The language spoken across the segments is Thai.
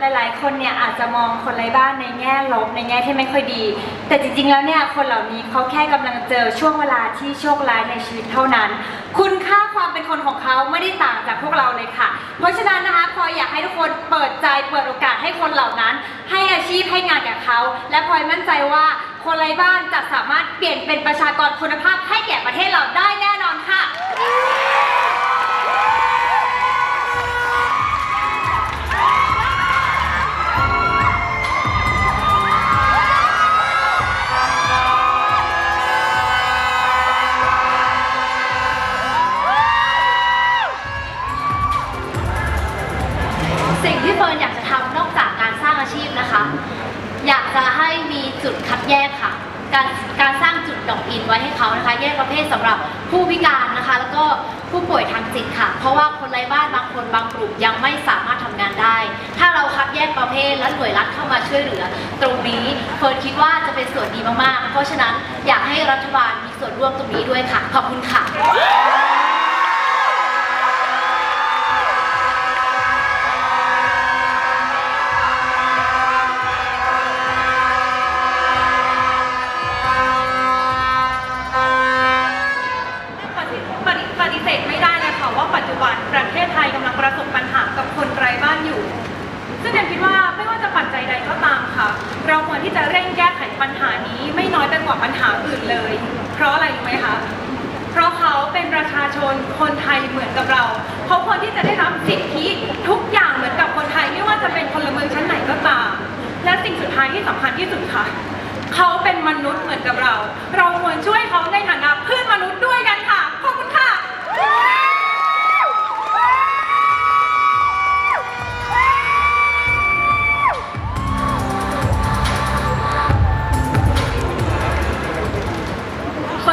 หลายๆ คนเนี่ยอาจจะมองคนไร้บ้านในแง่ลบในแง่ที่ไม่ค่อยดี แต่จริงๆ แล้วเนี่ยคนเหล่านี้เขาแค่กำลังเจอช่วงเวลาที่โชคร้ายในชีวิตเท่านั้น คุณค่าความเป็นคนของเขาไม่ได้ต่างจากพวกเราเลยค่ะ เพราะฉะนั้นนะคะพลอยอยากให้ทุกคนเปิดใจเปิดโอกาสให้คนเหล่านั้น ให้อาชีพให้งานกับเขา และพลอยมั่นใจว่าคนไร้บ้านจะสามารถเปลี่ยนเป็นประชากรคุณภาพให้แก่ประเทศเราได้แน่นอนค่ะ จุดคัดแยกค่ะ การการสร้างจุดดอกอินไว้ให้เขานะคะ แยกประเภทสำหรับผู้พิการนะคะ แล้วก็ผู้ป่วยทางจิตค่ะ เพราะว่าคนไร้บ้านบางคนบางกลุ่มยังไม่สามารถทำงานได้ ถ้าเราคัดแยกประเภทและหน่วยรัฐเข้ามาช่วยเหลือ ตรงนี้เฟิร์นคิดว่าจะเป็นส่วนดีมากๆ เพราะฉะนั้นอยากให้รัฐบาลมีส่วนร่วมตรงนี้ด้วยค่ะ ขอบคุณค่ะ ไม่น้อยไปกว่าปัญหาอื่นเลย เพราะอะไรรู้ไหมคะเพราะเขาเป็นประชาชนคนไทยเหมือนกับเรา เขาควรที่จะได้รับสิทธิทุกอย่างเหมือนกับคนไทยไม่ว่าจะเป็นพลเมืองชั้นไหนก็ตาม และสิ่งสุดท้ายที่สำคัญที่สุดค่ะ เขาเป็นมนุษย์เหมือนกับเรา เราควรช่วยเขาในฐานะเพื่อนมนุษย์ด้วยกันค่ะ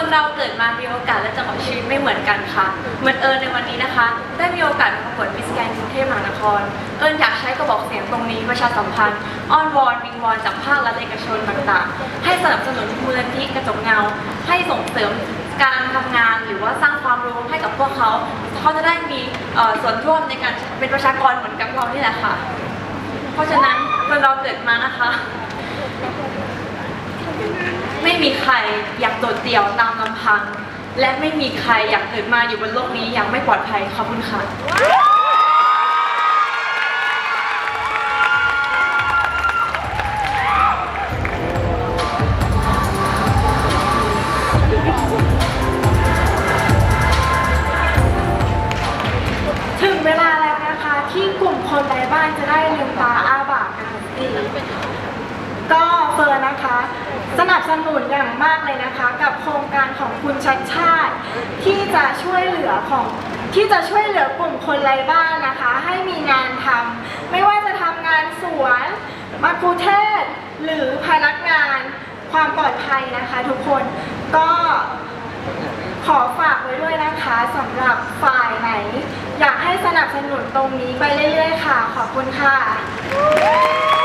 นเราเกิดมามีโอกาสและจังหวะชีวิตไม่เหมือนกันค่ะ เหมือนเอิญในวันนี้นะคะ ได้มีโอกาสประกวดมิสแกนกรุงเทพมหานคร เอิญอยากใช้กระบอกเสียงตรงนี้ประชาสัมพันธ์อ้อนวอนวิงวอนจากภาครัฐเอกชนต่างๆ ให้สนับสนุนมูลนิธิกระจกเงา ให้ส่งเสริมการทำงานหรือว่าสร้างความรู้ให้กับพวกเขาเขาจะได้มีเอ่อส่วนร่วมในการเป็นประชากรเหมือนกับเรานี่แหละค่ะ เพราะฉะนั้นคนเราเกิดมานะคะ ไม่มีใครอยากโดดเดี่ยวตามลำพัง และไม่มีใครอยากเกิดมาอยู่บนโลกนี้อย่างไม่ปลอดภัยขอบคุณค่ะถึงเวลาแล้วนะคะที่กลุ่มคนไร้บ้านจะได้ลืมตาอ้าปากกันสักทีก็เฟิร์นนะคะ สนับสนุนอย่างมากเลยนะคะ กับโครงการของคุณชัดชาติ ที่จะช่วยเหลือของที่จะช่วยเหลือกลุ่มคนไร้บ้านนะคะ ให้มีงานทำไม่ว่าจะทำงานสวนมาคุเทศ หรือพนักงานความปลอดภัยนะคะทุกคนก็ขอฝากไว้ด้วยนะคะสำหรับฝ่ายไหน อยากให้สนับสนุนตรงนี้ไปเรื่อยๆค่ะ ขอบคุณค่ะ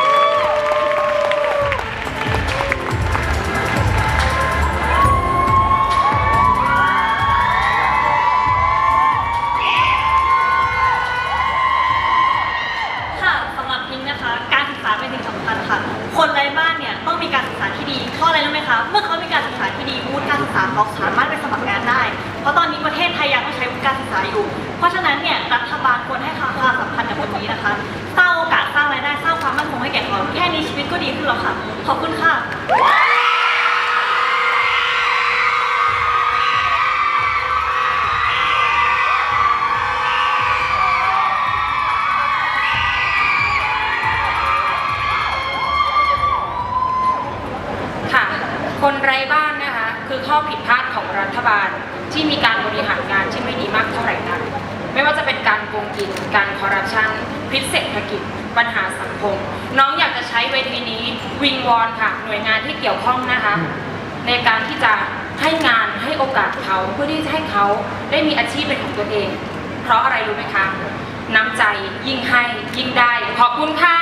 การศึกษาที่ดีเพราะอะไรรู้ไหมคะ เมื่อเขามีการศึกษาที่ดีวุฒิการศึกษาเขาสามารถไปสมัครงานได้ เพราะตอนนี้ประเทศไทยยังต้องใช้วุฒิการศึกษาอยู่ เพราะฉะนั้นเนี่ยรัฐบาลควรให้ความสำคัญกับตรงนี้นะคะ สร้างโอกาสสร้างรายได้สร้างความมั่นคงให้แก่เขาแค่นี้ชีวิตก็ดีขึ้นแล้วค่ะ ขอบคุณค่ะ คนไร้บ้านนะคะคือข้อผิดพลาดของรัฐบาลที่มีการบริหารงานที่ไม่ดีมากเท่าไหร่นักไม่ว่าจะเป็นการโกงกิน การคอร์รัปชันพิษเศรษฐกิจ ปัญหาสังคม น้องอยากจะใช้เวทีนี้วิงวอนค่ะ หน่วยงานที่เกี่ยวข้องนะคะ ในการที่จะให้งานให้โอกาสเขาเพื่อที่จะให้เขาได้มีอาชีพเป็นของตัวเอง เพราะอะไรรู้ไหมคะ น้ำใจยิ่งให้ยิ่งได้ ขอบคุณค่ะ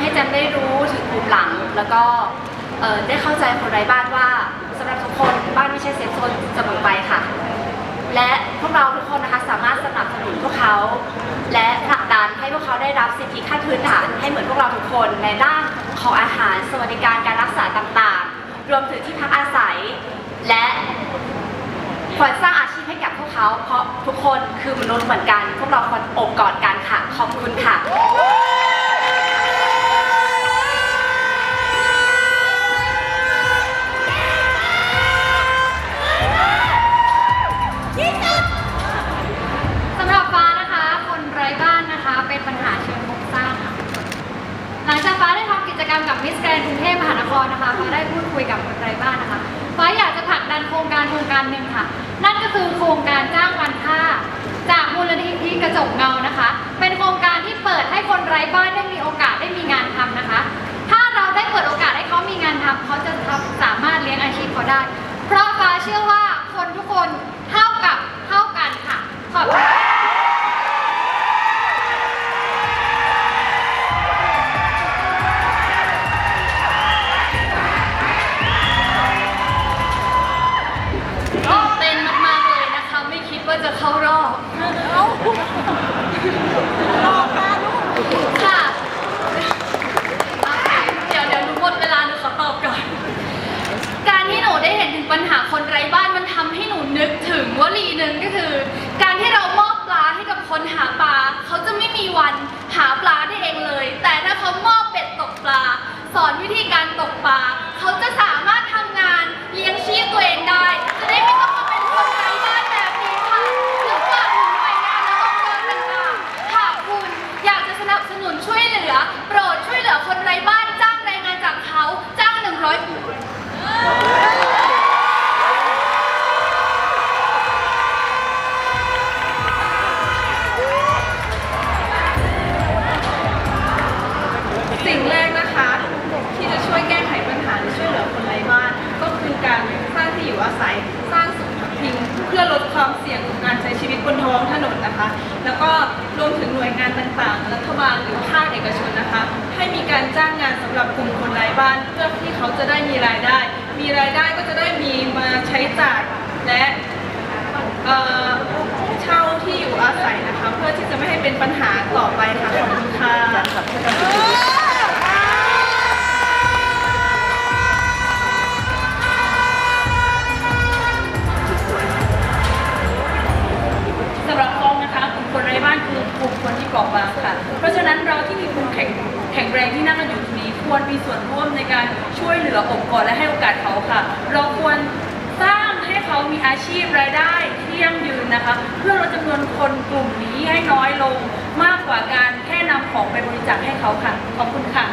ให้แจมได้รู้ถึงภูมิหลัง แล้วก็เอ่อได้เข้าใจคนไร้บ้านว่าสำหรับทุกคนบ้านไม่ใช่เซฟโซนเสมอไปค่ะ และพวกเราทุกคนนะคะสามารถสนับสนุนพวกเขา และผลักดันให้พวกเขาได้รับสิทธิขั้นพื้นฐานให้เหมือนพวกเราทุกคนในด้านของอาหารสวัสดิการการรักษาต่างๆ รวมถึงที่พักอาศัย และควรสร้างอาชีพให้กับพวกเขา เพราะทุกคนคือมนุษย์เหมือนกัน พวกเราควรอบกอดกันค่ะ ขอบคุณค่ะ รงการโครงการหนึ่งค่ะ นั่นก็คือโครงการจ้างวันค่า จากมูลนิธิกระจกเงานะคะ เป็นโครงการที่เปิดให้คนไร้บ้านได้มีโอกาสได้มีงานทำนะคะ ถ้าเราได้เปิดโอกาสให้เขามีงานทำเขาจะทำสามารถเลี้ยงอาชีพเขาได้ เพราะฟ้าเชื่อว่าคนทุกคนเท่ากับเท่ากันค่ะ ขอบคุณ เต้นมากๆเลยนะคะ ไม่คิดว่าจะเข้ารอบค่ะ เดี๋ยวเดี๋ยวหนูหมดเวลาหนูขอตอบก่อน การที่หนูได้เห็นถึงปัญหาคนไร้บ้านมันทำให้หนูนึกถึงวลีหนึ่งก็คือ การที่เรามอบปลาให้กับคนหาปลาเขาจะไม่มีวันหาปลาได้เองเลย แต่ถ้าเขามอบเป็ดตกปลา สอนวิธีการตกปลา เขาจะสามารถทำงานเลี้ยงชีพตัวเองได้ จะได้ไม่ต้องมาเป็นคนไร้บ้านแบบนี้ค่ะหรือฝากถึงหน่วยงานและองค์กรต่างๆหากคุณอยากจะสนับสนุนช่วยเหลือ โปรดช่วยเหลือคนไร้บ้านจ้างแรงงานจากเขาจ้างหนึ่งร้อย สิ่งแรกนะคะ ที่จะช่วยแก้ไขปัญหาหรือช่วยเหลือคนไร้บ้าน ก็คือการสร้างที่อยู่อาศัย สร้างศูนย์พักพิงเพื่อลดความเสี่ยงของการใช้ชีวิตบนท้องถนนนะคะ แล้ว ก็รวมถึงหน่วยงานต่างๆ รัฐบาลหรือภาคเอกชนนะคะ ให้มีการจ้างงานสำหรับกลุ่มคนไร้บ้าน เพื่อที่เขาจะได้มีรายได้ มีรายได้ก็จะได้มีมาใช้จ่ายและเช่าที่อยู่อาศัยนะคะ เพื่อที่จะไม่ให้เป็นปัญหาต่อไปค่ะขอบคุณค่ะ เปราะบางค่ะ เพราะฉะนั้นเราที่มีภูมิแข็งแข็งแรงที่นั่งกันอยู่ตรงนี้ ควรมีส่วนร่วมในการช่วยเหลืออบกอดและให้โอกาสเขาค่ะ เราควรสร้างให้เขามีอาชีพรายได้ที่ยั่งยืนนะคะ เพื่อลดจำนวนคนกลุ่มนี้ให้น้อยลง มากกว่าการแค่นำของไปบริจาคให้เขาค่ะ ขอบคุณค่ะ